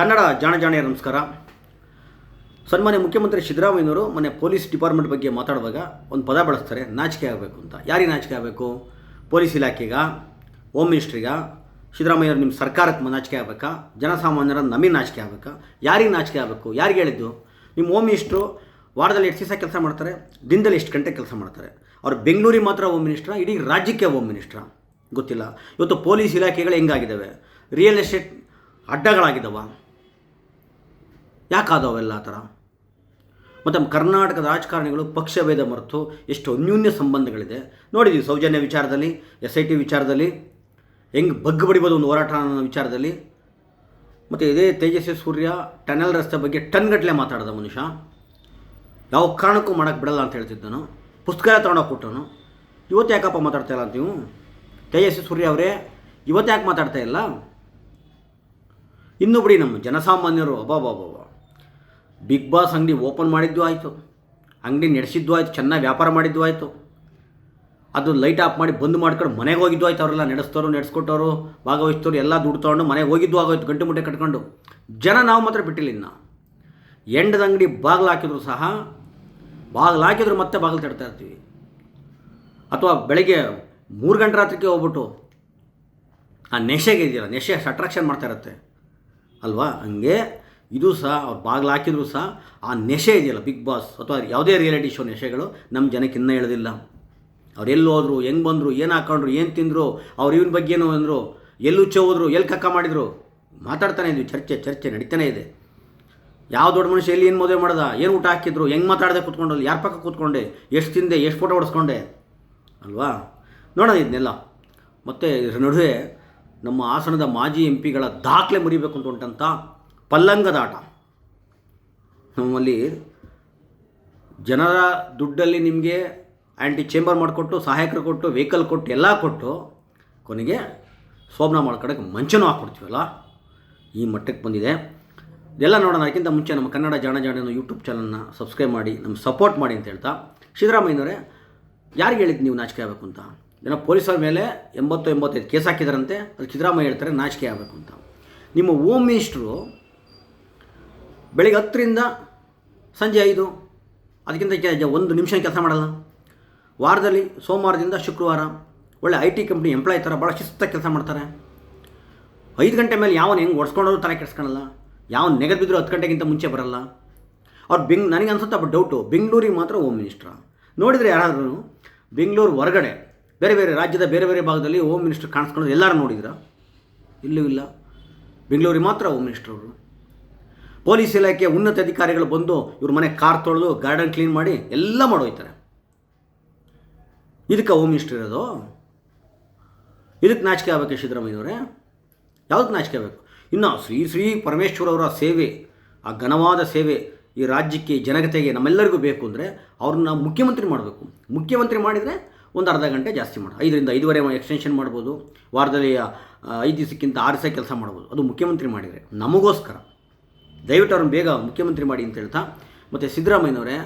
ಕನ್ನಡ ಜಾಣ ಜಾಣೆಯ ನಮಸ್ಕಾರ. ಸನ್ಮಾನ್ಯ ಮುಖ್ಯಮಂತ್ರಿ ಸಿದ್ದರಾಮಯ್ಯನವರು ಮೊನ್ನೆ ಪೊಲೀಸ್ ಡಿಪಾರ್ಟ್ಮೆಂಟ್ ಬಗ್ಗೆ ಮಾತಾಡುವಾಗ ಒಂದು ಪದ ಬಳಸ್ತಾರೆ, ನಾಚಿಕೆ ಆಗಬೇಕು ಅಂತ. ಯಾರಿಗೆ ನಾಚಿಕೆ ಆಗಬೇಕು? ಪೊಲೀಸ್ ಇಲಾಖೆಗ? ಹೋಮ್ ಮಿನಿಸ್ಟ್ರಿಗ? ಸಿದ್ದರಾಮಯ್ಯವ್ರು ನಿಮ್ಮ ಸರ್ಕಾರಕ್ಕೆ ನಾಚಿಕೆ ಆಗಬೇಕಾ? ಜನಸಾಮಾನ್ಯರ ನಮಗೆ ನಾಚಿಕೆ ಆಗಬೇಕಾ? ಯಾರಿಗೆ ನಾಚಿಕೆ ಆಗಬೇಕು? ಯಾರಿಗೆ ಹೇಳಿದ್ದು? ನಿಮ್ಮ ಹೋಮ್ ಮಿನಿಸ್ಟ್ರು ವಾರದಲ್ಲಿ ಎಷ್ಟು ದಿವಸ ಕೆಲಸ ಮಾಡ್ತಾರೆ, ದಿನದಲ್ಲಿ ಎಷ್ಟು ಗಂಟೆ ಕೆಲಸ ಮಾಡ್ತಾರೆ? ಅವ್ರು ಬೆಂಗಳೂರಿಗೆ ಮಾತ್ರ ಹೋಮ್ ಮಿನಿಸ್ಟ್ರಾ? ಇಡೀ ರಾಜ್ಯಕ್ಕೆ ಹೋಮ್ ಮಿನಿಸ್ಟ್ರಾ? ಗೊತ್ತಿಲ್ಲ. ಇವತ್ತು ಪೊಲೀಸ್ ಇಲಾಖೆಗಳು ಹೆಂಗಾಗಿದ್ದಾವೆ? Real estate ಅಡ್ಡಗಳಾಗಿದ್ದಾವ? ಯಾಕಾದವೆಲ್ಲ ಆ ಥರ? ಮತ್ತು ಕರ್ನಾಟಕದ ರಾಜಕಾರಣಿಗಳು ಪಕ್ಷಭೇದ ಮರೆತು ಎಷ್ಟು ಅನ್ಯೂನ್ಯ ಸಂಬಂಧಗಳಿದೆ. ನೋಡಿದ್ದೀವಿ ಸೌಜನ್ಯ ವಿಚಾರದಲ್ಲಿ ಎಸ್ ಐ ಟಿ ವಿಚಾರದಲ್ಲಿ, ಹೆಂಗೆ ಬಗ್ಗು ಬಡಿಬೋದು ಒಂದು ಹೋರಾಟ ಅನ್ನೋ ವಿಚಾರದಲ್ಲಿ. ಮತ್ತು ಇದೇ ತೇಜಸ್ವಿ ಸೂರ್ಯ ಟನಲ್ ರಸ್ತೆ ಬಗ್ಗೆ ಟನ್ಗಟ್ಟಲೆ ಮಾತಾಡಿದ ಮನುಷ್ಯ. ಯಾವ ಕಾರಣಕ್ಕೂ ಮಾಡೋಕ್ಕೆ ಬಿಡಲ್ಲ ಅಂತ ಹೇಳ್ತಿದ್ದನು. ಪುಸ್ತಕ ತೊಗೊಂಡೋಗಿ ಕೊಟ್ಟನು. ಇವತ್ತು ಯಾಕಪ್ಪ ಮಾತಾಡ್ತಾ ಇಲ್ಲ ನೀವು? ತೇಜಸ್ವಿ ಸೂರ್ಯ ಅವರೇ, ಇವತ್ತು ಯಾಕೆ ಮಾತಾಡ್ತಾ ಇಲ್ಲ? ಇನ್ನು ಬಿಡಿ ನಮ್ಮ ಜನಸಾಮಾನ್ಯರು ಅಬಾಬಾಬಾಬ ಬಿಗ್ ಬಾಸ್ ಅಂಗಡಿ ಓಪನ್ ಮಾಡಿದ್ದು ಆಯಿತು. ಅಂಗಡಿ ನಡೆಸಿದ್ದು ಆಯಿತು, ಚೆನ್ನಾಗಿ ವ್ಯಾಪಾರ ಮಾಡಿದ್ದು ಆಯಿತು. ಅದು ಲೈಟ್ ಆಫ್ ಮಾಡಿ ಬಂದ್ ಮಾಡ್ಕೊಂಡು ಮನೆಗೆ ಹೋಗಿದ್ದು ಆಯ್ತು ಅವರೆಲ್ಲ ನಡೆಸ್ತೋರು ನಡೆಸ್ಕೊಟ್ಟವರು ಭಾಗವಹಿಸ್ತವ್ರು ಎಲ್ಲ ದುಡ್ಡು ತೊಗೊಂಡು ಮನೆಗೆ ಹೋಗಿದ್ದು ಆಗೋಯ್ತು, ಗಂಟೆ ಮುಟ್ಟೆ ಕಟ್ಕೊಂಡು. ಜನ ನಾವು ಮಾತ್ರ ಬಿಟ್ಟಿಲ್ಲ ಇನ್ನು. ಎಂಡದ ಅಂಗಡಿ ಬಾಗಿಲು ಹಾಕಿದ್ರು ಸಹ, ಬಾಗಿಲು ಹಾಕಿದ್ರು ಮತ್ತೆ ಬಾಗಿಲು ತಡ್ತಾ ಇರ್ತೀವಿ. ಅಥವಾ ಬೆಳಗ್ಗೆ ಮೂರು ಗಂಟೆ ರಾತ್ರಿಗೆ ಹೋಗ್ಬಿಟ್ಟು ಆ ನೆಶೆಗೆ ಇದೆಯಲ್ಲ, ನೆಶೆ ಅಟ್ರಾಕ್ಷನ್ ಮಾಡ್ತಾ ಇರುತ್ತೆ. ಅಲ್ವಾ? ಹಂಗೆ ಇದು ಸಹ ಅವ್ರು ಬಾಗಿಲು ಹಾಕಿದ್ರು ಸಹ ಆ ನೆಶೆ ಇದೆಯಲ್ಲ ಬಿಗ್ ಬಾಸ್ ಅಥವಾ ಯಾವುದೇ ರಿಯಾಲಿಟಿ ಶೋ ನೆಶೆಗಳು ನಮ್ಮ ಜನಕ್ಕೆ ಇನ್ನೂ ಹೇಳೋದಿಲ್ಲ. ಅವ್ರು ಎಲ್ಲಿ ಹೋದರು, ಹೆಂಗೆ ಬಂದರು, ಏನು ಹಾಕೊಂಡ್ರು, ಏನು ತಿಂದರು, ಅವ್ರು ಇವ್ರ ಬಗ್ಗೆ ಏನು ಅಂದರು, ಎಲ್ಲಿ ಹುಚ್ಚ ಹೋದ್ರು, ಎಲ್ಲಿ ಕಕ್ಕ ಮಾಡಿದರು, ಮಾತಾಡ್ತಾನೆ ಇದ್ವಿ, ಚರ್ಚೆ ಚರ್ಚೆ ನಡೀತಾನೆ ಇದೆ. ಯಾವ ದೊಡ್ಡ ಮನುಷ್ಯ ಎಲ್ಲಿ ಏನು ಮದುವೆ ಮಾಡ್ದ, ಏನು ಊಟ ಹಾಕಿದ್ರು, ಹೆಂಗೆ ಮಾತಾಡದೆ ಕೂತ್ಕೊಂಡು ಯಾರ ಪಕ್ಕ ಕೂತ್ಕೊಂಡೆ, ಎಷ್ಟು ತಿಂದೆ, ಎಷ್ಟು ಫೋಟೋ ಹೊಡೆಸ್ಕೊಂಡೆ, ಅಲ್ವಾ? ನೋಡೋಣ ಇದನ್ನೆಲ್ಲ ಮತ್ತು ಇದ್ರ ನಡುವೆ ನಮ್ಮ ಹಾಸನದ ಮಾಜಿ ಎಂ ಪಿಗಳ ದಾಖಲೆ ಮುರಿಬೇಕು ಅಂತ ಉಂಟಂತ ಪಲ್ಲಂಗದಾಟ. ನಮ್ಮಲ್ಲಿ ಜನರ ದುಡ್ಡಲ್ಲಿ ನಿಮಗೆ ಆ್ಯಂಟಿ ಚೇಂಬರ್ ಮಾಡಿಕೊಟ್ಟು, ಸಹಾಯಕರು ಕೊಟ್ಟು, ವೆಹಿಕಲ್ ಕೊಟ್ಟು, ಎಲ್ಲ ಕೊಟ್ಟು ಕೊನೆಗೆ ಶೋಭನ ಮಾಡ್ಕೊಡೋಕ್ಕೆ ಮಂಚನೂ ಹಾಕ್ಕೊಡ್ತೀವಲ್ಲ? ಈ ಮಟ್ಟಕ್ಕೆ ಬಂದಿದೆ. ಇದೆಲ್ಲ ನೋಡೋಣ. ಅದಕ್ಕಿಂತ ಮುಂಚೆ ನಮ್ಮ ಕನ್ನಡ ಜಾಣ ಜಾಣ ಯೂಟ್ಯೂಬ್ ಚಾನಲ್ನ ಸಬ್ಸ್ಕ್ರೈಬ್ ಮಾಡಿ ನಮ್ಮ ಸಪೋರ್ಟ್ ಮಾಡಿ ಅಂತ ಹೇಳ್ತಾ ಸಿದ್ದರಾಮಯ್ಯನವರೇ, ಯಾರಿಗೆ ಹೇಳಿದ್ದು ನೀವು ನಾಚಿಕೆ ಆಗಬೇಕು ಅಂತ? ಏನೋ ಪೊಲೀಸರ ಮೇಲೆ ಎಂಬತ್ತು ಎಂಬತ್ತೈದು ಕೇಸ್ ಹಾಕಿದಾರಂತೆ. ಅದು ಸಿದ್ದರಾಮಯ್ಯ ಹೇಳ್ತಾರೆ ನಾಚಿಕೆ ಆಗಬೇಕು ಅಂತ. ನಿಮ್ಮ ಹೋಮ್ ಮಿನಿಸ್ಟ್ರು ಬೆಳಿಗ್ಗೆ ಹತ್ತರಿಂದ ಸಂಜೆ ಐದು, ಅದಕ್ಕಿಂತ ಒಂದು ನಿಮಿಷ ಕೆಲಸ ಮಾಡಲ್ಲ. ವಾರದಲ್ಲಿ ಸೋಮವಾರದಿಂದ ಶುಕ್ರವಾರ. ಒಳ್ಳೆ ಐ ಟಿ ಕಂಪ್ನಿ ಎಂಪ್ಲಾಯ್ ಥರ ಭಾಳ ಶಿಸ್ತಾಗಿ ಕೆಲಸ ಮಾಡ್ತಾರೆ. ಐದು ಗಂಟೆ ಮೇಲೆ ಯಾವನು ಹೆಂಗೆ ಓಡಿಸ್ಕೊಂಡೋದ್ರು ತಲೆ ಕೆಡ್ಸ್ಕೊಳಲ್ಲ. ಯಾವ ನೆಗೆದು ಹತ್ತು ಗಂಟೆಗಿಂತ ಮುಂಚೆ ಬರಲ್ಲ. ಅವ್ರು ಬೆಂಗ್, ನನಗೆ ಅನ್ಸುತ್ತೆ ಬಟ್ ಡೌಟು, ಬೆಂಗಳೂರಿಗೆ ಮಾತ್ರ ಹೋಮ್ ಮಿನಿಸ್ಟ್ರ? ನೋಡಿದರೆ ಯಾರಾದ್ರೂ ಬೆಂಗಳೂರು ಹೊರಗಡೆ, ಬೇರೆ ಬೇರೆ ರಾಜ್ಯದ ಬೇರೆ ಬೇರೆ ಭಾಗದಲ್ಲಿ ಹೋಮ್ ಮಿನಿಸ್ಟರ್ ಕಾಣಿಸ್ಕೊಂಡು ಎಲ್ಲರೂ ನೋಡಿದ್ರ? ಇಲ್ಲೂ ಇಲ್ಲ. ಬೆಂಗಳೂರಿಗೆ ಮಾತ್ರ ಹೋಮ್ ಮಿನಿಸ್ಟರ್ ಅವರು. ಪೊಲೀಸ್ ಇಲಾಖೆ ಉನ್ನತ ಅಧಿಕಾರಿಗಳು ಬಂದು ಇವ್ರ ಮನೆ ಕಾರ್ ತೊಳೆದು ಗಾರ್ಡನ್ ಕ್ಲೀನ್ ಮಾಡಿ ಎಲ್ಲ ಮಾಡೋಯ್ತಾರೆ. ಇದಕ್ಕೆ ಹೋಮ್ ಮಿನಿಸ್ಟರ್ ಇರೋದು. ಇದಕ್ಕೆ ನಾಚಿಕೆ ಆಗಬೇಕು ಸಿದ್ದರಾಮಯ್ಯನವರೇ ಯಾವುದಕ್ಕೆ ನಾಚಿಕೆ ಆಗಬೇಕು? ಇನ್ನು ಶ್ರೀ ಶ್ರೀ ಪರಮೇಶ್ವರವರ ಸೇವೆ, ಆ ಘನವಾದ ಸೇವೆ ಈ ರಾಜ್ಯಕ್ಕೆ ಜನತೆಗೆ ನಮ್ಮೆಲ್ಲರಿಗೂ ಬೇಕು ಅಂದರೆ ಅವ್ರನ್ನ ಮುಖ್ಯಮಂತ್ರಿ ಮಾಡಬೇಕು. ಮುಖ್ಯಮಂತ್ರಿ ಮಾಡಿದರೆ ಒಂದು ಅರ್ಧ ಗಂಟೆ ಜಾಸ್ತಿ ಮಾಡಿ, ಐದರಿಂದ ಐದುವರೆ ಎಕ್ಸ್ಟೆನ್ಷನ್ ಮಾಡ್ಬೋದು. ವಾರದಲ್ಲಿ ಐದು ದಿವಸಕ್ಕಿಂತ ಆರು ಕೆಲಸ ಮಾಡ್ಬೋದು. ಅದು ಮುಖ್ಯಮಂತ್ರಿ ಮಾಡಿದರೆ ನಮಗೋಸ್ಕರ. ದಯವಿಟ್ಟು ಅವ್ರನ್ನ ಬೇಗ ಮುಖ್ಯಮಂತ್ರಿ ಮಾಡಿ ಅಂತ ಹೇಳ್ತಾ, ಮತ್ತು ಸಿದ್ದರಾಮಯ್ಯನವರೇ,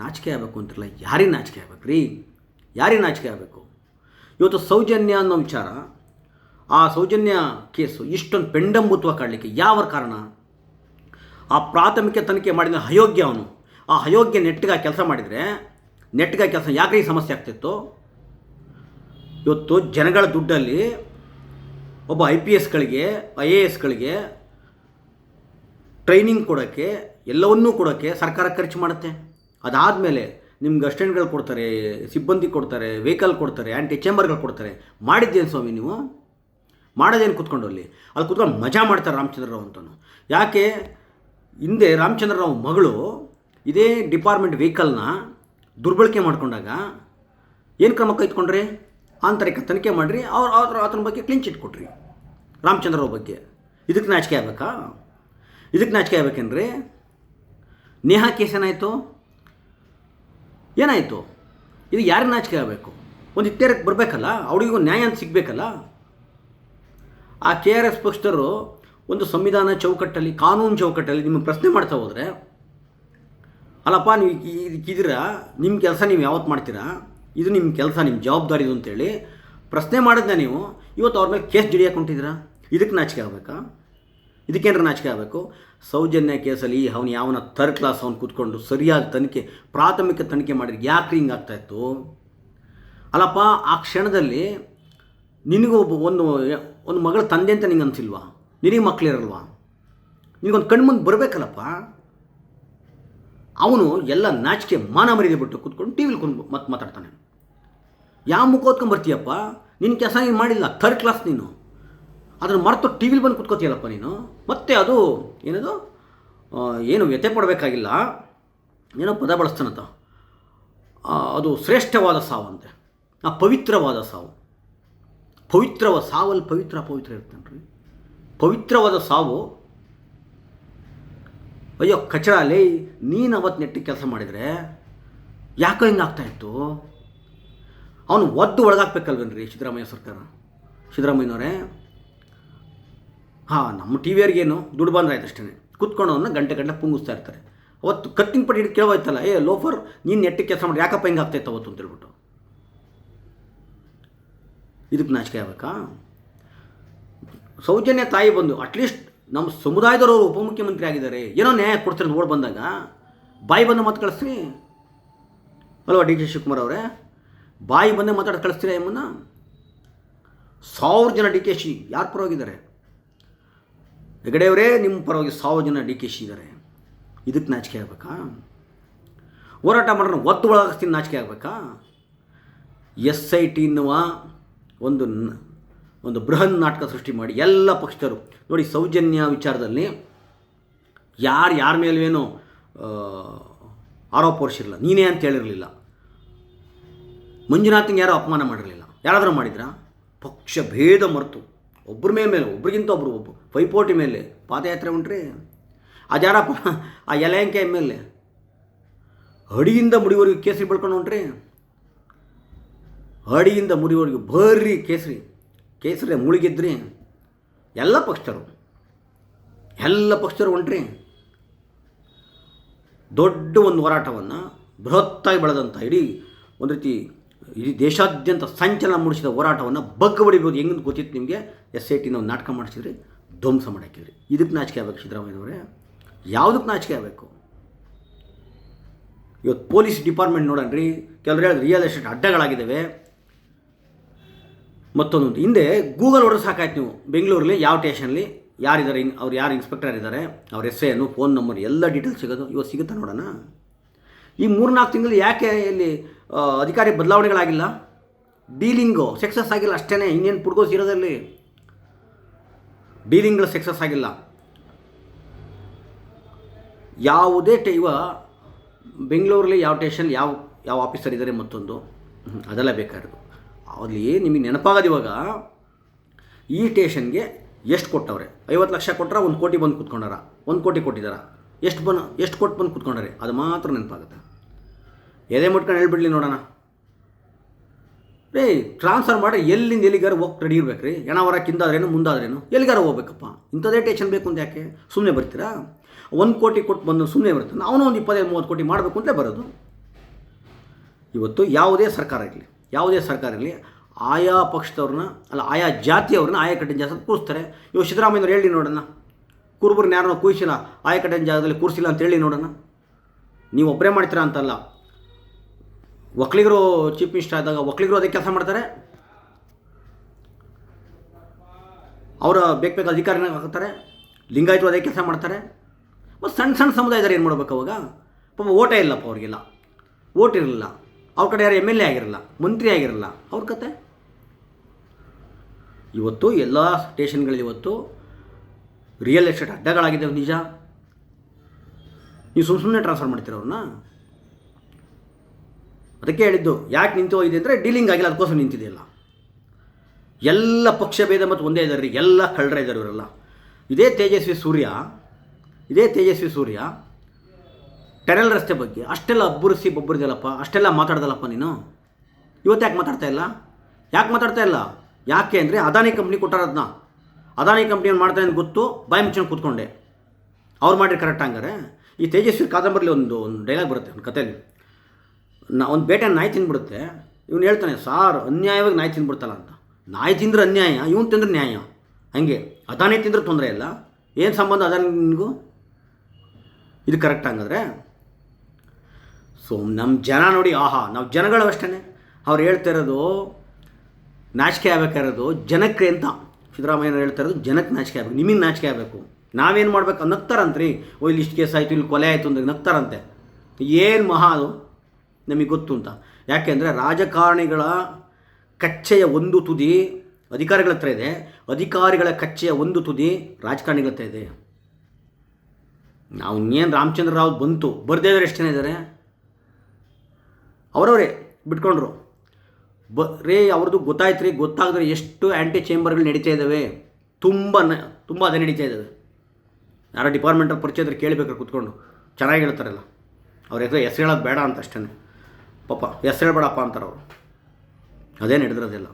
ನಾಚಿಕೆ ಆಗಬೇಕು ಅಂತಿರಲ್ಲ, ಯಾರಿಗೆ ನಾಚಿಕೆ ಆಗ್ಬೇಕು ರೀ ಯಾರಿಗೆ ನಾಚಿಕೆ ಆಗಬೇಕು? ಇವತ್ತು ಸೌಜನ್ಯ ಅನ್ನೋ ವಿಚಾರ, ಆ ಸೌಜನ್ಯ ಕೇಸು ಇಷ್ಟೊಂದು ಪೆಂಡಂಬುತ್ವ ಕಾಡಲಿಕ್ಕೆ ಯಾವ ಕಾರಣ? ಆ ಪ್ರಾಥಮಿಕ ತನಿಖೆ ಮಾಡಿದ ಅಯೋಗ್ಯ ಅವನು. ಆ ಅಯೋಗ್ಯ ನೆಟ್ಗಾಗಿ ಕೆಲಸ ಮಾಡಿದರೆ ನೆಟ್ಗಾಗಿ ಕೆಲಸ ಯಾಕೆ ಈ ಸಮಸ್ಯೆ ಆಗ್ತಿತ್ತು? ಇವತ್ತು ಜನಗಳ ದುಡ್ಡಲ್ಲಿ ಒಬ್ಬ ಐ ಪಿ ಎಸ್ಗಳಿಗೆ, ಐ ಎ ಎಸ್ಗಳಿಗೆ ಟ್ರೈನಿಂಗ್ ಕೊಡೋಕ್ಕೆ, ಎಲ್ಲವನ್ನೂ ಕೊಡೋಕ್ಕೆ ಸರ್ಕಾರ ಖರ್ಚು ಮಾಡುತ್ತೆ. ಅದಾದಮೇಲೆ ನಿಮ್ಗೆ ಅಸ್ಟೆಂಟ್ಗಳು ಕೊಡ್ತಾರೆ, ಸಿಬ್ಬಂದಿ ಕೊಡ್ತಾರೆ, ವೆಹಿಕಲ್ ಕೊಡ್ತಾರೆ ಆ್ಯಂಟಿ ಚೇಂಬರ್ಗಳು ಕೊಡ್ತಾರೆ. ಮಾಡಿದ್ದೇನು ಸ್ವಾಮಿ ನೀವು? ಮಾಡೋದೇನು ಕೂತ್ಕೊಂಡು ಅಲ್ಲಿ? ಅಲ್ಲಿ ಕೂತ್ಕೊಂಡು ಮಜಾ ಮಾಡ್ತಾರೆ ರಾಮಚಂದ್ರರಾವ್ ಅಂತನು. ಯಾಕೆ? ಹಿಂದೆ ರಾಮಚಂದ್ರರಾವ್ ಮಗಳು ಇದೇ ಡಿಪಾರ್ಟ್ಮೆಂಟ್ ವೆಹಿಕಲ್ನ ದುರ್ಬಳಕೆ ಮಾಡ್ಕೊಂಡಾಗ ಏನು ಕ್ರಮ ಕೈತ್ಕೊಂಡ್ರಿ? ಆಂತರಿಕ ತನಿಖೆ ಮಾಡಿರಿ, ಅವ್ರು ಅವ್ರ ಆತನ ಬಗ್ಗೆ ಕ್ಲೀನ್ ಚಿಟ್ ಕೊಟ್ರಿ. ರಾಮಚಂದ್ರರಾವ್ ಬಗ್ಗೆ. ಇದಕ್ಕೆ ನಾಚಿಕೆ ಆಗ್ಬೇಕಾ? ಇದಕ್ಕೆ ನಾಚಿಕೆ ಆಗ್ಬೇಕೇನ್ರಿ? ನೇಹಾ ಕೇಸ್ ಏನಾಯಿತು? ಏನಾಯಿತು? ಇದು ಯಾರಿಗೆ ನಾಚಿಕೆ ಆಗಬೇಕು? ಒಂದು ಇತ್ಯರಕ್ಕೆ ಬರಬೇಕಲ್ಲ ಅವಳಿಗೂ ನ್ಯಾಯ ಅಂತ ಸಿಗಬೇಕಲ್ಲ? ಆ ಕೆ ಆರ್ ಎಸ್ ಪಕ್ಷದವರು ಒಂದು ಸಂವಿಧಾನ ಚೌಕಟ್ಟಲ್ಲಿ, ಕಾನೂನು ಚೌಕಟ್ಟಲ್ಲಿ ನಿಮಗೆ ಪ್ರಶ್ನೆ ಮಾಡ್ತಾ ಹೋದರೆ, ಅಲ್ಲಪ್ಪ, ನೀವು ಇದಕ್ಕಿದ್ದೀರಾ ನಿಮ್ಮ ಕೆಲಸ ನೀವು ಯಾವತ್ತು ಮಾಡ್ತೀರಾ? ಇದು ನಿಮ್ಮ ಕೆಲಸ ನಿಮ್ಮ ಜವಾಬ್ದಾರಿ ಇದು ಅಂತೇಳಿ ಪ್ರಶ್ನೆ ಮಾಡಿದ್ನ ನೀವು, ಇವತ್ತು ಅವ್ರ ಮೇಲೆ ಕೇಸ್ ಜಿಡಿಯಾಕೊಂಡಿದ್ದೀರಾ ಇದಕ್ಕೆ ನಾಚಿಕೆ ಆಗಬೇಕಾ? ಇದಕ್ಕೇನಾರ ನಾಚಿಕೆ ಆಗಬೇಕು? ಸೌಜನ್ಯ ಕೇಸಲ್ಲಿ ಅವನು ಯಾವನ ಥರ್ಡ್ ಕ್ಲಾಸ್ ಅವ್ನು ಕೂತ್ಕೊಂಡು ಸರಿಯಾಗಿ ತನಿಖೆ, ಪ್ರಾಥಮಿಕ ತನಿಖೆ ಮಾಡಿದ್ರೆ ಯಾಕೆ ಹಿಂಗೆ ಆಗ್ತಾಯಿತ್ತು ಅಲ್ಲಪ್ಪ, ಆ ಕ್ಷಣದಲ್ಲಿ ನಿನಗೂ ಒಂದು ಒಂದು ಮಗಳ ತಂದೆ ಅಂತ ನಿಂಗೆ ಅನಿಸಿಲ್ವಾ? ನಿನಗೆ ಮಕ್ಕಳಿರಲ್ವಾ ನಿನಗೊಂದು ಕಣ್ಮುಂದೆ ಬರಬೇಕಲ್ಲಪ್ಪ? ಅವನು ಎಲ್ಲ ನಾಚಿಕೆ ಮಾನ ಮರ್ಯಾದೆ ಬಿಟ್ಟು ಕೂತ್ಕೊಂಡು ಟಿ ವಿಲಿ ಕೊಂಡು ಮತ್ತೆ ಮಾತಾಡ್ತಾನೆ. ಯಾವ ಮುಖ ಓದ್ಕೊಂಡು ಬರ್ತೀಯಪ್ಪ? ನಿನ್ನ ಕೆಲಸ ಏನು ಮಾಡಿಲ್ಲ ಥರ್ಡ್ ಕ್ಲಾಸ್ ನೀನು. ಅದನ್ನು ಮರೆತು ಟಿ ವಿಲಿ ಬಂದು ಕುತ್ಕೋತೀಯಲ್ಲಪ್ಪ ನೀನು? ಮತ್ತೆ ಅದು ಏನದು? ಏನು ವ್ಯಥೆ ಪಡಬೇಕಾಗಿಲ್ಲ. ಏನೋ ಪದ ಬಳಸ್ತಾನಂತ. ಅದು ಶ್ರೇಷ್ಠವಾದ ಸಾವು ಅಂತೆ. ಆ, ಪವಿತ್ರವಾದ ಸಾವು. ಪವಿತ್ರವ, ಸಾವಲ್ಲಿ ಪವಿತ್ರ ಪವಿತ್ರ ಇರ್ತಾನೆ ಪವಿತ್ರವಾದ ಸಾವು, ಅಯ್ಯೋ, ಕಚಡ ಲೇ ನೀನು ಅವತ್ತು ನೆಟ್ಟಿ ಕೆಲಸ ಮಾಡಿದರೆ ಯಾಕೋ ಆಗ್ತಾಯಿತ್ತು ಅವನು ಒದ್ದು ಒಳಗಾಕ್ಬೇಕಲ್ವೇನ್ರಿ ಸಿದ್ದರಾಮಯ್ಯ ಸರ್ಕಾರ? ಸಿದ್ದರಾಮಯ್ಯನವರೇ? ಹಾಂ, ನಮ್ಮ ಟಿ ವಿಯವ್ರಿಗೇನು ದುಡ್ಡು ಬಂದ್ರಾಯ್ತು ಅಷ್ಟೇ ಕುತ್ಕೊಂಡು ಅವನ್ನ ಗಂಟೆ ಗಂಟೆ ಪುಂಗಿಸ್ತಾ ಇರ್ತಾರೆ. ಅವತ್ತು ಕತ್ತಿನ ಪಟ್ಟಿ ಹಿಡಿದು ಕೇಳೋಯ್ತಲ್ಲ ಏ, ಲೋಫರ್, ನೀನು ನೆಟ್ಟಿಗೆ ಕೆಲಸ ಮಾಡಿ, ಯಾಕಪ್ಪ ಹಿಂಗೆ ಆಗ್ತೈತೆ ಅವತ್ತು? ಅಂತೇಳ್ಬಿಟ್ಟು ಇದಕ್ಕೆ ನಾಚಿಕೆ ಆಗ್ಬೇಕಾ? ಸೌಜನ್ಯ ತಾಯಿ ಬಂದು ಅಟ್ಲೀಸ್ಟ್ ನಮ್ಮ ಸಮುದಾಯದವರು ಉಪಮುಖ್ಯಮಂತ್ರಿ ಆಗಿದ್ದಾರೆ. ಏನೋ ನ್ಯಾಯ ಕೊಡ್ತಾರೆ ಓಡ್ ಬಂದಾಗ, ಬಾಯಿ ಬಂದು ಮಾತು ಕಳಿಸ್ರಿ. ಅಲ್ವಾ ಡಿ ಕೆ ಶಿವಕುಮಾರ್ ಅವರೇ? ಬಾಯಿ ಬಂದೇ ಮಾತಾಡಿ ಕಳಿಸ್ತೀರಾ ಎಮ್ಮನ್ನ ಸಾವಿರ ಜನ ಡಿ ಕೆ ಶಿ, ಯಾರು ಪರವಾಗಿದ್ದಾರೆ? ಹೆಗಡೆಯವರೇ ನಿಮ್ಮ ಪರವಾಗಿ ಸಾವಿರ ಜನ ಡಿ ಕೆ ಶಿ ಇದ್ದಾರೆ ಇದಕ್ಕೆ ನಾಚಿಕೆ ಆಗ್ಬೇಕಾ? ಹೋರಾಟ ಮಾಡೋಣ ಒತ್ತು ಒಳಗಿಸ್ತೀನಿ ನಾಚಿಕೆ ಆಗಬೇಕಾ? ಎಸ್ ಐ ಟಿ ಎನ್ನುವ ಒಂದು ಒಂದು ಬೃಹನ್ ನಾಟಕ ಸೃಷ್ಟಿ ಮಾಡಿ ಎಲ್ಲ ಪಕ್ಷದವರು. ನೋಡಿ, ಸೌಜನ್ಯ ವಿಚಾರದಲ್ಲಿ ಯಾರು, ಯಾರ ಮೇಲೂ ಆರೋಪ ಹೊರಿಸಿರಲಿಲ್ಲ. ನೀನೇ ಅಂತ ಹೇಳಿರಲಿಲ್ಲ. ಮಂಜುನಾಥಂಗೆ ಯಾರೂ ಅಪಮಾನ ಮಾಡಿರಲಿಲ್ಲ. ಯಾರಾದರೂ ಮಾಡಿದ್ರಾ? ಪಕ್ಷ ಭೇದ ಮರೆತು. ಒಬ್ಬರ ಮೇಲೆ ಮೇಲೆ ಒಬ್ರಿಗಿಂತ ಒಬ್ಬರು ಒಬ್ಬ ಪೈಪೋಟಿ ಮೇಲೆ ಪಾದಯಾತ್ರೆ ಉಂಟ್ರಿ? ಆ ಜಾರಪ್ಪ ಆ ಎಲ್ ಎ. ಹಡಿಯಿಂದ ಮುಡಿವರೆಗೂ ಕೇಸರಿ ಬೆಳ್ಕೊಂಡು ಹೊಂಟ್ರಿ ಹಡಿಯಿಂದ ಮುಡಿವರೆಗೂ ಬರ್ರಿ ಕೇಸರಿ. ಕೇಸರಿ ಮುಳುಗಿದ್ರಿ ಎಲ್ಲ ಪಕ್ಷರು ಎಲ್ಲ ಪಕ್ಷರು ಹೊಂಟ್ರಿ ದೊಡ್ಡ ಒಂದು ಹೋರಾಟವನ್ನು ಬೃಹತ್ತಾಗಿ ಬೆಳೆದಂಥ ಇಡೀ ಒಂದು ರೀತಿ ಇಡೀ ದೇಶಾದ್ಯಂತ ಸಂಚಲನ ಮೂಡಿಸಿದ ಹೋರಾಟವನ್ನು ಬಗ್ಗ ಹೊಡಿಬೋದು ಹೆಂಗಂತ ಗೊತ್ತಿತ್ತು ನಿಮಗೆ? ಎಸ್ ಐ ಟಿನ ಒಂದು ನಾಟಕ ಮಾಡಿಸಿದ್ರಿ. ಧ್ವಂಸ ಮಾಡಾಕಿದ್ರಿ ಇದಕ್ಕೆ ನಾಚಿಕೆ ಆಗಬೇಕು ಸಿದ್ದರಾಮಯ್ಯನವರೇ. ಯಾವುದಕ್ಕೆ ನಾಚಿಕೆ ಆಗಬೇಕು? ಇವತ್ತು ಪೊಲೀಸ್ ಡಿಪಾರ್ಟ್ಮೆಂಟ್ ನೋಡೋಣ್ರಿ ಕೆಲವರು ಹೇಳಿದ್ರೆ ರಿಯಲ್ ಎಸ್ಟೇಟ್ ಅಡ್ಡಗಳಾಗಿದ್ದಾವೆ. ಮತ್ತೊಂದು ಹಿಂದೆ ಗೂಗಲ್ ಹೊಡೆದು ಸಾಕಾಯ್ತು ನೀವು. ಬೆಂಗಳೂರಲ್ಲಿ, ಯಾವ ಸ್ಟೇಷನಲ್ಲಿ ಯಾರಿದ್ದಾರೆ, ಇನ್ ಅವ್ರು ಯಾರು ಇನ್ಸ್ಪೆಕ್ಟರ್ ಇದ್ದಾರೆ, ಅವ್ರ ಎಸ್ ಏನು ಫೋನ್ ನಂಬರ್ ಎಲ್ಲ ಡೀಟೇಲ್ಸ್ ಸಿಗೋದು. ಇವತ್ತು ಸಿಗುತ್ತಾ ನೋಡೋಣ? ಈ ಮೂರ್ನಾಲ್ಕು ತಿಂಗಳು ಯಾಕೆ ಇಲ್ಲಿ ಅಧಿಕಾರಿ ಬದಲಾವಣೆಗಳಾಗಿಲ್ಲ? ಡೀಲಿಂಗು ಸಕ್ಸಸ್ ಆಗಿಲ್ಲ ಅಷ್ಟೇ ಇನ್ನೇನು ಪುಡ್ಗೋಸ್ ಇರೋದಲ್ಲಿ ಡೀಲಿಂಗ್ಗಳು ಸಕ್ಸಸ್ ಆಗಿಲ್ಲ. ಯಾವುದೇ ಟೆ ಬೆಂಗಳೂರಲ್ಲಿ ಯಾವ ಟೇಷನ್ ಯಾವ ಯಾವ ಆಫೀಸರ್ ಇದ್ದಾರೆ ಮತ್ತೊಂದು ಅದೆಲ್ಲ ಬೇಕಾಗಿರೋದು. ಅಲ್ಲಿ ನಿಮಗೆ ನೆನಪಾಗೋದು ಇವಾಗ, ಈ ಟೇಷನ್ಗೆ ಎಷ್ಟು ಕೊಟ್ಟವ್ರೆ? ಐವತ್ತು ಲಕ್ಷ ಕೊಟ್ಟರೆ ಒಂದು ಕೋಟಿ ಬಂದು ಕೂತ್ಕೊಂಡಾರ. ಒಂದು ಕೋಟಿ ಕೊಟ್ಟಿದ್ದಾರ ಎಷ್ಟು ಬಂದು, ಎಷ್ಟು ಕೊಟ್ಟು ಬಂದು ಕೂತ್ಕೊಂಡಾರೆ? ಅದು ಮಾತ್ರ ನೆನಪಾಗುತ್ತೆ. ಎದೆ ಮುಟ್ಕೊಂಡು ಹೇಳ್ಬಿಡ್ಲಿ ನೋಡೋಣ. ರೇ ಟ್ರಾನ್ಸ್ಫರ್ ಮಾಡಿ, ಎಲ್ಲಿಂದ ಎಲ್ಲಿಗಾರ ಹೋಗಿ ರೆಡಿ ಇರ್ಬೇಕು ರೀ ಹೆಣವರ ಕಿಂದಾದ್ರೇನು, ಮುಂದಾದ್ರೇನು, ಎಲ್ಲಿಗಾರ ಹೋಗ್ಬೇಕಪ್ಪ. ಇಂಥದೇ ಟೇಷನ್ ಬೇಕು ಅಂತ ಯಾಕೆ? ಸುಮ್ಮನೆ ಬರ್ತೀರಾ? ಒಂದು ಕೋಟಿ ಕೊಟ್ಟು ಬಂದು ಸುಮ್ಮನೆ ಬರ್ತಾನೆ ಅವನು ಒಂದು ಇಪ್ಪತ್ತೈದು, ಮೂವತ್ತು ಕೋಟಿ ಮಾಡಬೇಕು ಅಂತಲೇ ಬರೋದು. ಇವತ್ತು ಯಾವುದೇ ಸರ್ಕಾರ ಇರಲಿ, ಯಾವುದೇ ಸರ್ಕಾರ ಇರಲಿ, ಆಯಾ ಪಕ್ಷದವ್ರನ್ನ, ಅಲ್ಲ, ಆಯಾ ಜಾತಿಯವ್ರನ್ನ ಆಯಾ ಕಟ್ಟಿನ ಕೂರಿಸ್ತಾರೆ. ಇವಾಗ ಸಿದ್ದರಾಮಯ್ಯವ್ರು ಹೇಳಿ ನೋಡೋಣ. ಕುರುಬರನ್ನ ಯಾರನ್ನೋ ಕೂರಿಸಿಲ್ಲ, ಆಯಾ ಕಟ್ಟಿನ ಜಾಗದಲ್ಲಿ ಕೂರಿಸಿಲ್ಲ ಅಂತ ಹೇಳಿ ನೋಡೋಣ. ನೀವು ಒಬ್ಬರೇ ಮಾಡ್ತೀರಾ ಅಂತಲ್ಲ. ಒಕ್ಕಲಿಗರು ಚೀಫ್ ಮಿನಿಸ್ಟರ್ ಆದಾಗ ಒಕ್ಕಲಿಗರು ಅದೇ ಕೆಲಸ ಮಾಡ್ತಾರೆ. ಅವರ ಬೇಕು ಬೇಕು ಅಧಿಕಾರಿನ ಹಾಕ್ತಾರೆ. ಅದೇ ಕೆಲಸ ಮಾಡ್ತಾರೆ. ಮತ್ತು ಸಣ್ಣ ಸಣ್ಣ ಸಮುದಾಯದವ್ರು ಏನು ಮಾಡ್ಬೇಕು ಅವಾಗ? ಪಾಪ ಓಟೇ ಇಲ್ಲಪ್ಪ ಅವ್ರಿಗೆಲ್ಲ. ಓಟ್ ಇರಲಿಲ್ಲ. ಅವ್ರ ಕಡೆ ಯಾರು ಎಂ ಎಲ್ ಎ ಆಗಿರಲ್ಲ ಮಂತ್ರಿ ಆಗಿರಲ್ಲ ಅವ್ರ ಕತೆ. ಇವತ್ತು ಎಲ್ಲ ಸ್ಟೇಷನ್ಗಳಲ್ಲಿ ಇವತ್ತು ರಿಯಲ್ ಎಸ್ಟೇಟ್ ಅಡ್ಡಗಳಾಗಿದ್ದಾವೆ ನಿಜ. ನೀವು ಸುಮ್ಮನೆ ಸುಮ್ಮನೆ ಟ್ರಾನ್ಸ್ಫರ್ ಮಾಡ್ತೀರ ಅವ್ರನ್ನ? ಅದಕ್ಕೆ ಹೇಳಿದ್ದು, ಯಾಕೆ ನಿಂತು ಹೋಗಿದೆ ಅಂದರೆ ಡೀಲಿಂಗ್ ಆಗಿಲ್ಲ, ಅದಕ್ಕೋಸ್ಕರ ನಿಂತಿದೆಯಲ್ಲ. ಎಲ್ಲ ಪಕ್ಷ ಭೇದ ಮತ್ತು ಒಂದೇ ಇದ್ದಾರೆ ಎಲ್ಲ ಕಳ್ಳರ ಇದ್ದಾರೆ ಇವರೆಲ್ಲ. ಇದೇ ತೇಜಸ್ವಿ ಸೂರ್ಯ, ಇದೇ ತೇಜಸ್ವಿ ಸೂರ್ಯ ಟೆರಲ್ ರಸ್ತೆ ಬಗ್ಗೆ ಅಷ್ಟೆಲ್ಲ ಅಬ್ಬುರಿಸಿ ಬೊಬ್ಬರಿದಲ್ಲಪ್ಪ ಅಷ್ಟೆಲ್ಲ ಮಾತಾಡ್ದಲ್ಲಪ್ಪ ನೀನು? ಇವತ್ತು ಯಾಕೆ ಮಾತಾಡ್ತಾ ಇಲ್ಲ? ಯಾಕೆ ಮಾತಾಡ್ತಾ ಇಲ್ಲ? ಯಾಕೆ ಅಂದರೆ ಅದಾನಿ ಕಂಪ್ನಿ ಕೊಟ್ಟಾರದನ್ನ ಅದಾನಿ. ಕಂಪ್ನಿ ಏನು ಮಾಡ್ತಾರೆ ಅಂತ ಗೊತ್ತು, ಬಾಯಿ ಮುಚ್ಚಿನ ಕೂತ್ಕೊಂಡೆ. ಅವ್ರು ಮಾಡಿರಿ ಕರೆಕ್ಟ್ ಹಂಗಾರೆ. ಈ ತೇಜಸ್ವಿ ಕಾದಂಬರಿಲಿ ಒಂದು ಒಂದು ಡೈಲಾಗ್ ಬರುತ್ತೆ, ಒಂದು ಕಥೆಯಲ್ಲಿ ನಾ ಒಂದು ಬೇಟೆ ನಾಯಿ ತಿಂದ್ಬಿಡುತ್ತೆ ಇವನು ಹೇಳ್ತಾನೆ, ಸಾರ್, ಅನ್ಯಾಯವಾಗಿ ನಾಯಿ ತಿಂದ್ಬಿಡ್ತಲ್ಲ ಅಂತ. ನಾಯಿ ತಿಂದ್ರೆ ಅನ್ಯಾಯ, ಇವನು ತಿಂದ್ರೆ ನ್ಯಾಯ. ಹಾಗೆ, ಅದಾನೇ ತಿಂದ್ರೆ ತೊಂದರೆ ಇಲ್ಲ. ಏನು ಸಂಬಂಧ ಅದ ನಿನಗೂ? ಇದು ಕರೆಕ್ಟ್ ಹಂಗಾದ್ರೆ, ಸೊ ನಮ್ಮ ಜನ ನೋಡಿ, ಆಹಾ, ನಾವು ಜನಗಳು ಅಷ್ಟೇ ಅವ್ರು ಹೇಳ್ತಾ ಇರೋದು, ನಾಚಿಕೆ ಆಗ್ಬೇಕಾಗಿರೋದು ಜನಕ್ಕೆ ಅಂತ. ಸಿದ್ದರಾಮಯ್ಯ ಹೇಳ್ತಾ ಇರೋದು, ಜನಕ್ಕೆ ನಾಚಿಕೆ ಆಗಬೇಕು, ನಿಮಗೆ ನಾಚಿಕೆ ಆಗಬೇಕು. ನಾವೇನು ಮಾಡ್ಬೇಕು ನಗ್ತಾರಂತ್ರಿ ಓ ಇಲ್ಲಿ ಇಷ್ಟು ಕೇಸ್ ಆಯಿತು, ಇಲ್ಲಿ ಕೊಲೆ ಆಯಿತು ಅಂದ್ರೆ ನಗ್ತಾರಂತೆ ಏನು ಮಹಾ ಅದು? ನಮಗೆ ಗೊತ್ತು ಅಂತ ಯಾಕೆಂದರೆ ರಾಜಕಾರಣಿಗಳ ಕಚ್ಚೆಯ ಒಂದು ತುದಿ ಅಧಿಕಾರಿಗಳ ಹತ್ರ ಇದೆ. ಅಧಿಕಾರಿಗಳ ಕಚ್ಚೆಯ ಒಂದು ತುದಿ ರಾಜಕಾರಣಿಗಳ ಹತ್ರ ಇದೆ. ನಾವು ಇನ್ನೇನು ರಾಮಚಂದ್ರ ರಾವ್ ಬಂತು, ಬರ್ದೇ ಎಷ್ಟು ಜನ ಇದ್ದಾರೆ ಅವರವರೇ, ಬಿಟ್ಕೊಂಡ್ರು. ಬ ರೇ ಅವ್ರದ್ದು ಗೊತ್ತಾಯ್ತು ರೀ ಗೊತ್ತಾಗದ್ರೆ ಎಷ್ಟು ಆ್ಯಂಟಿ ಚೇಂಬರ್ಗಳು ನಡೀತಾ ಇದ್ದಾವೆ ತುಂಬ ತುಂಬ ಅದೇ ನಡೀತಾ ಇದ್ದಾವೆ ಯಾರೋ ಡಿಪಾರ್ಟ್ಮೆಂಟಲ್ಲಿ ಪರಿಚಯ ಇದ್ರೆ ಕೇಳಬೇಕಾರೆ ಕೂತ್ಕೊಂಡು, ಚೆನ್ನಾಗಿ ಹೇಳ್ತಾರಲ್ಲ. ಅವ್ರ ಹೆಸರು ಹೆಸರು ಹೇಳೋದು ಬೇಡ ಅಂತ ಅಷ್ಟೇ ಪಾಪ, ಎಸ್ ಹೇಳ್ಬೇಡಪ್ಪ ಅಂತಾರೆ ಅವರು. ಅದೇ ನಡೆದಿರೋದಿಲ್ಲ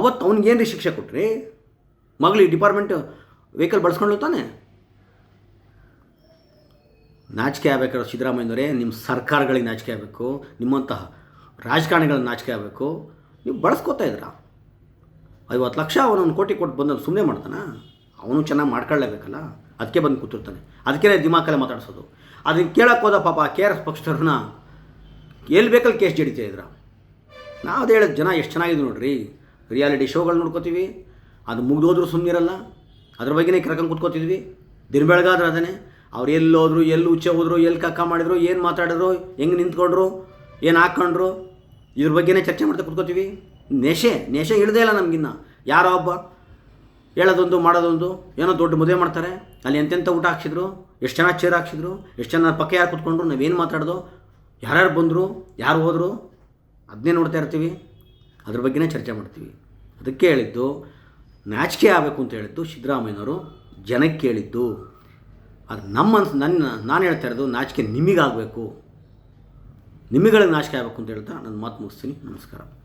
ಅವತ್ತು ಅವ್ನಿಗೇನು ರೀ ಶಿಕ್ಷೆ ಕೊಟ್ರಿ? ಮಗಳು ಡಿಪಾರ್ಟ್ಮೆಂಟ್ ವೆಹಿಕಲ್ ಬಳಸ್ಕೊಂಡು ತಾನೆ? ನಾಚಿಕೆ ಆಗಬೇಕಾದ್ರೆ ಸಿದ್ದರಾಮಯ್ಯನವರೇ? ನಿಮ್ಮ ಸರ್ಕಾರಗಳಿಗೆ ನಾಚಿಕೆ ಆಗಬೇಕು, ನಿಮ್ಮಂತಹ ರಾಜಕಾರಣಿಗಳನ್ನ ನಾಚಿಕೆ ಆಗಬೇಕು. ನೀವು ಬಳಸ್ಕೋತಾ ಇದ್ದೀರಾ? ಐವತ್ತು ಲಕ್ಷ ಅವನೊಂದು ಕೋಟಿ ಕೊಟ್ಟು ಬಂದು ಸುಮ್ಮನೆ ಮಾಡ್ತಾನ? ಅವನು ಚೆನ್ನಾಗಿ ಮಾಡ್ಕೊಳ್ಳೇಬೇಕಲ್ಲ? ಅದಕ್ಕೆ ಬಂದು ಕೂತಿರ್ತಾನೆ. ಅದಕ್ಕೆ ದಿಮಾಕಲ್ಲೇ ಮಾತಾಡಿಸೋದು. ಅದನ್ನು ಕೇಳಕ್ಕೆ ಹೋದ ಪಾಪ ಕೆ ಆರ್ ಎಸ್ ಪಕ್ಷದವ್ರನ್ನ, ಎಲ್ಲಿ ಬೇಕಲ್ಲಿ ಕೇಸ್ ಜಡಿತಾ ಇದ್ರ? ನಾವು ಅದು ಹೇಳೋದು, ಜನ ಎಷ್ಟು ಚೆನ್ನಾಗಿದೆ ನೋಡ್ರಿ. ರಿಯಾಲಿಟಿ ಶೋಗಳು ನೋಡ್ಕೋತೀವಿ. ಅದು ಮುಗ್ದೋದ್ರೂ ಸುಮ್ಮನಿರಲ್ಲ ಅದ್ರ ಬಗ್ಗೆನೇ ಕರ್ಕೊಂಡು ಕೂತ್ಕೋತಿದ್ವಿ. ದಿನ ಬೆಳಗಾದ್ರೆ ಅದನ್ನೇ. ಅವ್ರು ಎಲ್ಲಿ ಹೋದ್ರು, ಎಲ್ಲಿ ಉಚ್ಚೆ ಹೋದ್ರು, ಎಲ್ಲಿ ಕಕ್ಕ ಮಾಡಿದ್ರು, ಏನು ಮಾತಾಡಿದ್ರು, ಹೆಂಗೆ ನಿಂತ್ಕೊಂಡ್ರು, ಏನು ಹಾಕ್ಕೊಂಡ್ರು ಇದ್ರ ಬಗ್ಗೆನೇ ಚರ್ಚೆ ಮಾಡ್ತಾ ಕೂತ್ಕೋತೀವಿ. ನೆಶೆ ನೆಶೆ ಇಳ್ದೇ ಇಲ್ಲ ನಮಗಿನ್ನ. ಯಾರೋ ಒಬ್ಬ ಹೇಳೋದೊಂದು, ಮಾಡೋದೊಂದು, ಏನೋ ದೊಡ್ಡ ಮದುವೆ ಮಾಡ್ತಾರೆ. ಅಲ್ಲಿ ಎಂತೆಂಥ ಊಟ ಹಾಕ್ಸಿದ್ರು? ಎಷ್ಟು ಜನ ಚೇರ್ ಹಾಕ್ಸಿದ್ರು? ಎಷ್ಟು ಜನ ಪಕ್ಕ ಯಾರು ಕೂತ್ಕೊಂಡ್ರು? ನಾವೇನು ಮಾತಾಡ್ದೋ? ಯಾರ್ಯಾರು ಬಂದರು? ಯಾರು ಹೋದರು? ಅದನ್ನೇ ನೋಡ್ತಾ ಇರ್ತೀವಿ. ಅದ್ರ ಬಗ್ಗೆನೇ ಚರ್ಚೆ ಮಾಡ್ತೀವಿ. ಅದಕ್ಕೆ ಹೇಳಿದ್ದು, ನಾಚಿಕೆ ಆಗಬೇಕು ಅಂತ ಹೇಳಿದ್ದು ಸಿದ್ದರಾಮಯ್ಯನವರು ಜನಕ್ಕೆ ಹೇಳಿದ್ದು. ಅದು ನಮ್ಮ ನನ್ನ ನಾನು ಹೇಳ್ತಾ ಇರೋದು ನಾಚಿಕೆ ನಿಮಗಾಗಬೇಕು ನಿಮಗಳಿಗೆ ನಾಚಿಕೆ ಆಗಬೇಕು ಅಂತ ಹೇಳ್ತಾ ನನ್ನ ಮಾತು ಮುಗಿಸ್ತೀನಿ. ನಮಸ್ಕಾರ.